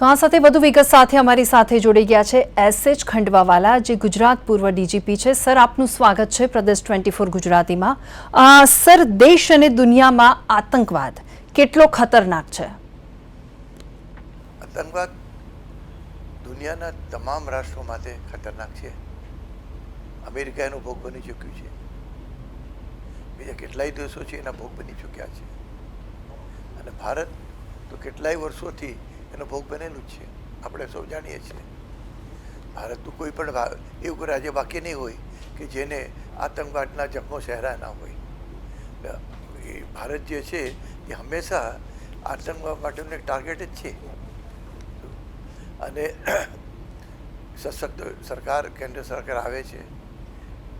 તો આ સાથે વધુ વિગત સાથે અમારી સાથે જોડી ગયા છે એસએચ ખંડવાવાલા, જે ગુજરાત પૂર્વ ડીજીપી છે. સર, આપનું સ્વાગત છે પ્રદેશ ટ્વેન્ટી ફોર ગુજરાતીમાં. સર, દેશ અને દુનિયામાં આતંકવાદ કેટલો ખતરનાક છે? આતંકવાદ દુનિયાના તમામ રાષ્ટ્રો માટે ખતરનાક છે. અમેરિકા એનો ભોગ બની ચૂક્યું છે. બીજા કેટલાય દેશો છે એના ભોગ બની ચૂક્યા છે. અને ભારત તો કેટલાય વર્ષોથી એનો ભોગ બનેલું જ છે. આપણે સૌ જાણીએ છીએ. ભારતનું કોઈ પણ એવું કોઈ રાજ્ય બાકી નહીં હોય કે જેને આતંકવાદના જખમો સહેરા ના હોય. એ ભારત જે છે એ હંમેશા આતંકવાદ માટેનું એક ટાર્ગેટ જ છે. અને સશક્ત સરકાર, કેન્દ્ર સરકાર આવે છે.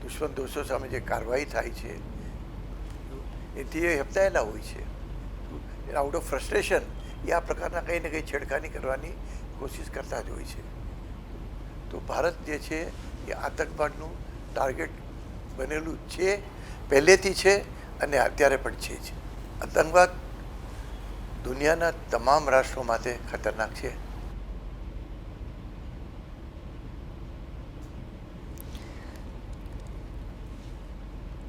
દુશ્મન દોષો સામે જે કાર્યવાહી થાય છે, એથી એ હેપતાયેલા હોય છે. આઉટ ઓફ ફ્રસ્ટ્રેશન એ આ પ્રકારના કંઈ ને કંઈ છેડખાની કરવાની કોશિશ કરતા જ હોય છે. તો ભારત જે છે એ આતંકવાદનું ટાર્ગેટ બનેલું છે, પહેલેથી છે અને અત્યારે પણ છે જ. આતંકવાદ દુનિયાના તમામ રાષ્ટ્રો માટે ખતરનાક છે.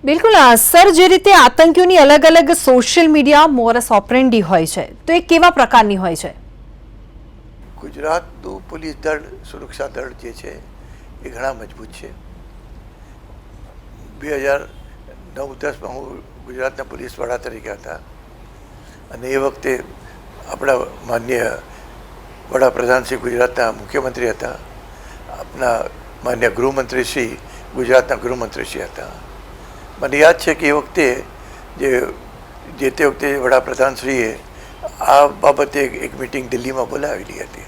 બિલકુલ સર, જે રીતે આતંકીઓની અલગ અલગ સોશિયલ મીડિયા મોરસ ઓપરેન્ડી હોય છે, તો એ કેવા પ્રકારની હોય છે? ગુજરાતનું પોલીસ દળ, સુરક્ષા દળ જે છે, એ ઘણા મજબૂત છે. બે હજાર નવ, દસમાં હું ગુજરાતના પોલીસ વડા તરીકે હતા. અને એ વખતે આપણા માન્ય વડાપ્રધાન શ્રી ગુજરાતના મુખ્યમંત્રી હતા. આપણા માન્ય ગૃહમંત્રી શ્રી ગુજરાતના ગૃહમંત્રી શ્રી હતા. મને યાદ છે કે એ વખતે જે જે તે વખતે વડાપ્રધાનશ્રીએ આ બાબતે એક- મિટિંગ દિલ્હીમાં બોલાવેલી હતી.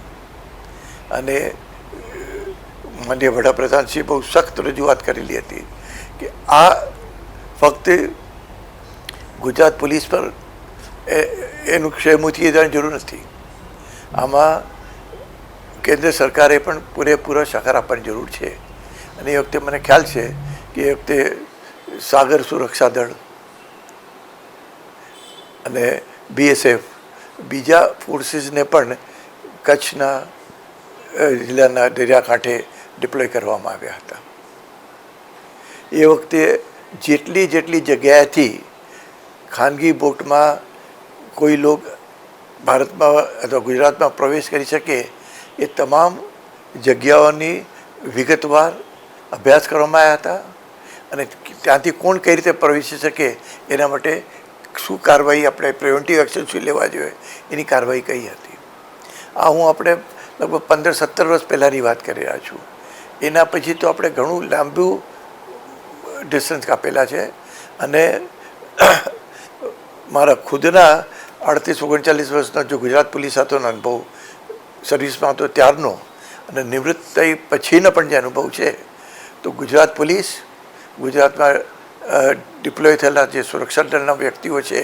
અને માન્ય વડાપ્રધાનશ્રીએ બહુ સખ્ત રજૂઆત કરેલી હતી કે આ ફક્ત ગુજરાત પોલીસ પર એનું ક્ષય મૂકી દેવાની જરૂર નથી. આમાં કેન્દ્ર સરકારે પણ પૂરેપૂરો સહકાર આપવાની જરૂર છે. અને એ વખતે મને ખ્યાલ છે કે એ વખતે સાગર સુરક્ષા દળ અને બીએસએફ બીજા ફોર્સીસને પણ કચ્છના જિલ્લાના દરિયાકાંઠે ડિપ્લોય કરવામાં આવ્યા હતા. એ વખતે જેટલી જેટલી જગ્યાએથી ખાનગી બોટમાં કોઈ લોક ભારતમાં અથવા ગુજરાતમાં પ્રવેશ કરી શકે એ તમામ જગ્યાઓની વિગતવાર અભ્યાસ કરવામાં આવ્યા હતા. અને ત્યાંથી કોણ કઈ રીતે પ્રવેશી શકે એના માટે શું કાર્યવાહી આપણે પ્રિવેન્ટિવ એક્શન શું લેવા જોઈએ એની કાર્યવાહી કઈ હતી. આ હું આપણે લગભગ પંદર સત્તર વર્ષ પહેલાંની વાત કરી રહ્યા છું. એના પછી તો આપણે ઘણું લાંબુ ડિસ્ટન્સ કાપેલા છે અને મારા ખુદના અડતીસ ઓગણચાલીસ વર્ષનો જો ગુજરાત પોલીસ સાથેનો અનુભવ સર્વિસમાં હતો ત્યારનો અને નિવૃત્ત થઈ પછીનો પણ જે અનુભવ છે, તો ગુજરાત પોલીસ ગુજરાતમાં ડિપ્લોય થયેલા જે સુરક્ષા દળના વ્યક્તિઓ છે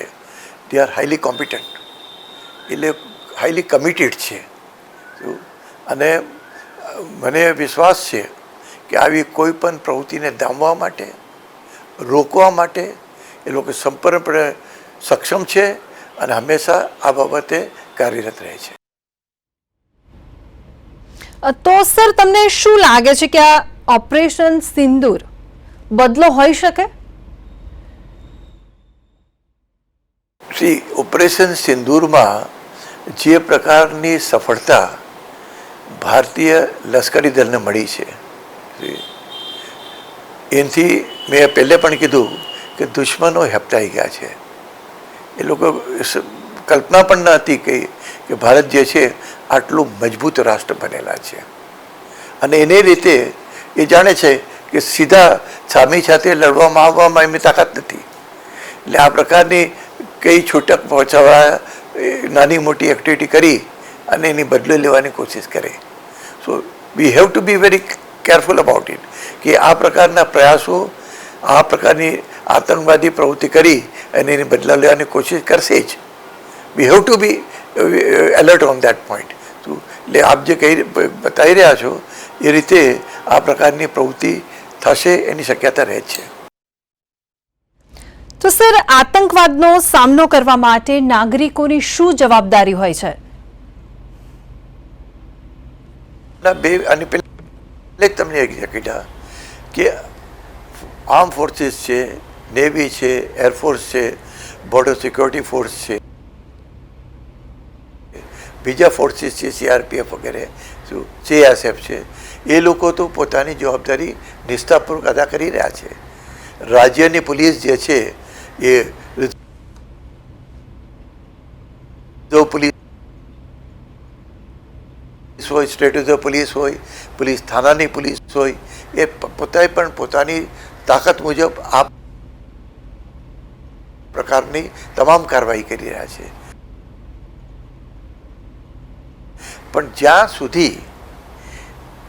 દે આર હાઈલી કોમ્પિટન્ટ એટલે હાઈલી કમિટેડ છે. અને મને વિશ્વાસ છે કે આવી કોઈ પણ પ્રવૃત્તિને દામવા માટે, રોકવા માટે એ લોકો સંપૂર્ણપણે સક્ષમ છે અને હંમેશા આ બાબતે કાર્યરત રહે છે. તો સર, તમને શું લાગે છે કે આ ઓપરેશન સિંદૂર બદલો હોઈ શકે? શ્રી ઓપરેશન સિંદૂરમાં જે પ્રકારની સફળતા ભારતીય લશ્કરી દળને મળી છે એનાથી મેં પહેલે પણ કીધું કે દુશ્મનો હેપતાઈ ગયા છે. એ લોકો કલ્પના પણ ન હતી કે કે ભારત જે છે આટલું મજબૂત રાષ્ટ્ર બનેલા છે. અને એને રીતે એ જાણે છે કે સીધા સામી સાથે લડવામાં આવવામાં એમની તાકાત નથી. એટલે આ પ્રકારની કઈ છૂટક પહોંચાડવા નાની મોટી એક્ટિવિટી કરી અને એની બદલો લેવાની કોશિશ કરે. So we have to be very careful about it કે આ પ્રકારના પ્રયાસો, આ પ્રકારની આતંકવાદી પ્રવૃત્તિ કરી અને એની બદલા લેવાની કોશિશ કરશે જ. We have to be alert on that point એટલે આપ જે કહી બતાવી રહ્યા છો, એ રીતે આ પ્રકારની પ્રવૃત્તિ થશે એની શક્યતા રહે છે. તો સર આતંકવાદનો સામનો કરવા માટે નાગરિકોની શું જવાબદારી હોય છે? બે અને પેલા તમને કીધા કે આર્મ ફોર્સીસ છે નેવી છે એરફોર્સ છે બોર્ડર સિક્યોરિટી ફોર્સ છે બીજા ફોર્સીસ છે સીઆરપીએફ વગેરે શું સીએસએફ છે. એ લોકો તો પોતાની જવાબદારી નિષ્ઠાપૂર્વક અદા કરી રહ્યા છે. રાજ્યની પોલીસ જે છે એ જો પોલીસ હોય, સ્ટેટ રિઝર્વ પોલીસ હોય, પોલીસ થાનાની પોલીસ હોય, એ પોતે પણ પોતાની તાકાત મુજબ આ પ્રકારની તમામ કાર્યવાહી કરી રહ્યા છે. પણ જ્યાં સુધી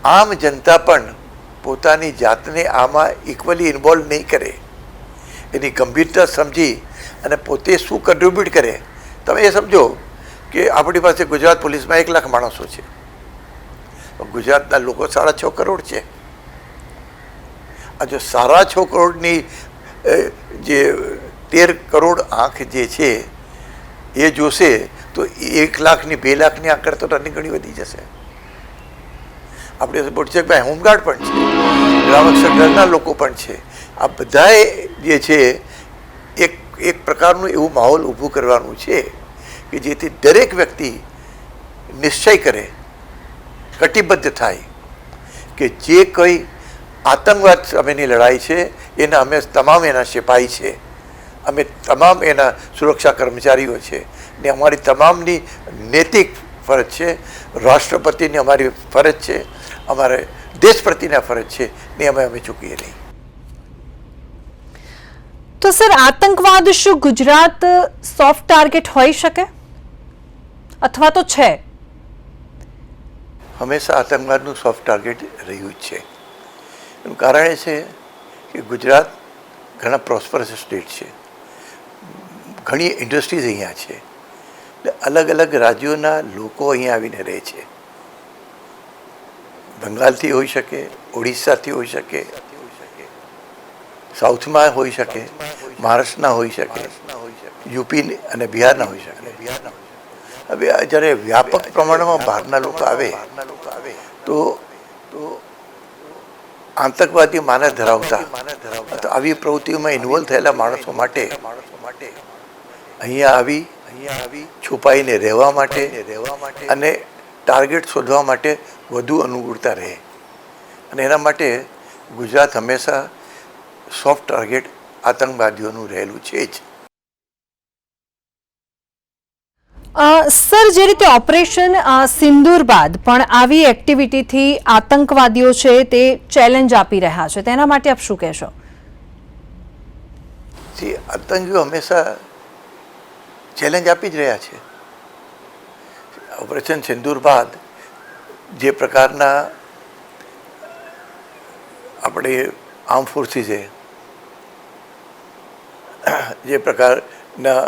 આમ જનતા પણ પોતાની જાતને આમાં ઇક્વલી ઇન્વોલ્વ નહીં કરે. એની ગંભીરતા સમજી અને પોતે શું કન્ટ્રીબ્યુટ કરે, તમે એ સમજો કે આપણી પાસે ગુજરાત પોલીસમાં એક લાખ માણસો છે. ગુજરાતના લોકો સાડા છ કરોડ છે. આ જો સાડા છ કરોડની જે તેર કરોડ આંખ જે છે, એ જોશે તો એક લાખની, બે લાખની આંકડ તો રનિંગ ઘણી વધી જશે. આપણે સપોર્ટ છે કે ભાઈ, હોમગાર્ડ પણ છે. ગ્રામક સંઘના લોકો પણ છે. આ બધાએ જે છે, એક એક પ્રકારનું એવું માહોલ ઊભું કરવાનું છે કે જેથી દરેક વ્યક્તિ નિશ્ચય કરે, કટિબદ્ધ થાય કે જે કંઈ આતંકવાદ સામેની લડાઈ છે, એના અમે તમામ એના સિપાહી છે. અમે તમામ એના સુરક્ષા કર્મચારીઓ છે. ને અમારી તમામની નૈતિક ફરજ છે. રાષ્ટ્રપતિની અમારી ફરજ છે. અમારે દેશ પ્રત્યેના ફરજ છે ને અમે અમે ચૂકીએ નહીં. તો સર આતંકવાદ શું ગુજરાત સોફ્ટ ટાર્ગેટ હોઈ શકે? અથવા તો છે? હંમેશા આતંકવાદનું સોફ્ટ ટાર્ગેટ રહ્યું જ છે. એનું કારણ એ છે કે ગુજરાત ઘણા પ્રોસ્પરસ સ્ટેટ છે. ઘણી ઇન્ડસ્ટ્રીઝ અહીંયા છે. અલગ અલગ રાજ્યોના લોકો અહીંયા આવીને રહે છે. બંગાળથી હોઈ શકે, ઓડિશાથી હોઈ શકે, સાઉથમાં હોઈ શકે, મહારાષ્ટ્રના હોઈ શકે, યુપી અને બિહારના હોઈ શકે. હવે જ્યારે વ્યાપક પ્રમાણમાં બહારના લોકો આવે, તો આતંકવાદી માને ધરાવતા, તો આવી પ્રવૃત્તિઓમાં ઇન્વોલ્વ થયેલા માણસો માટે અહીંયા આવી અહીંયા આવી છુપાઈને રહેવા માટે રહેવા માટે અને ટાર્ગેટ શોધવા માટે વધુ અનુકૂળતા રહે. અને એના માટે ગુજરાત હંમેશા સોફ્ટ ટાર્ગેટ આતંકવાદીઓનું રહેલું છે જ. સર જે રીતે ઓપરેશન સિંદૂર બાદ પણ આવી એક્ટિવિટીથી આતંકવાદીઓ છે તે ચેલેન્જ આપી રહ્યા છે. તેના માટે આપ શું કહેશો? જે આતંકીઓ હંમેશા ચેલેન્જ આપી જ રહ્યા છે. ઓપરેશન સિંદૂર બાદ જે પ્રકારના આપણે આર્મ ફોર્સીસે જે પ્રકારના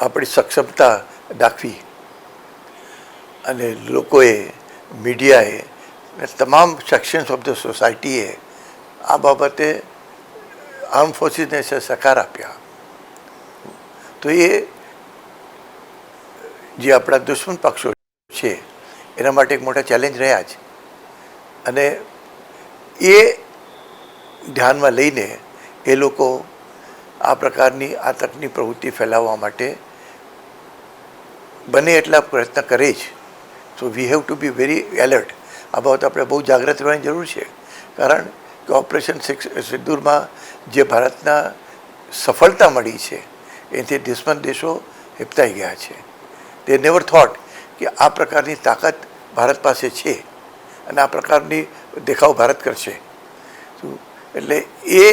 આપણી સક્ષમતા દાખવી અને લોકોએ, મીડિયાએ અને તમામ સેક્શન્સ ઓફ ધ સોસાયટીએ આ બાબતે આર્મ ફોર્સીસને સહકાર આપ્યા. તો એ જે આપણા દુશ્મન પક્ષો છે એના માટે એક મોટા ચેલેન્જ રહ્યા છે અને એ ધ્યાનમાં લઈને એ લોકો આ પ્રકારની આતંકની પ્રવૃત્તિ ફેલાવવા માટે બને એટલા પ્રયત્ન કરે જ. So we have to be very alert આ બાબત આપણે બહુ જાગૃત રહેવાની જરૂર છે. કારણ કે ઓપરેશન સિક્સ સિંદૂરમાં જે ભારતના સફળતા મળી છે એથી દુશ્મન દેશો હિપતાઈ ગયા છે. તે નેવર થોટ કે આ પ્રકારની તાકાત ભારત પાસે છે અને આ પ્રકારની દેખાવ ભારત કરશે. એટલે એ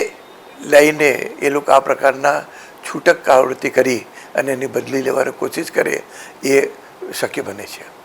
લઈને એ લોકો આ પ્રકારના છૂટક કાવૃત્તિ કરી અને એની બદલી લેવાની કોશિશ કરે એ શક્ય બને છે.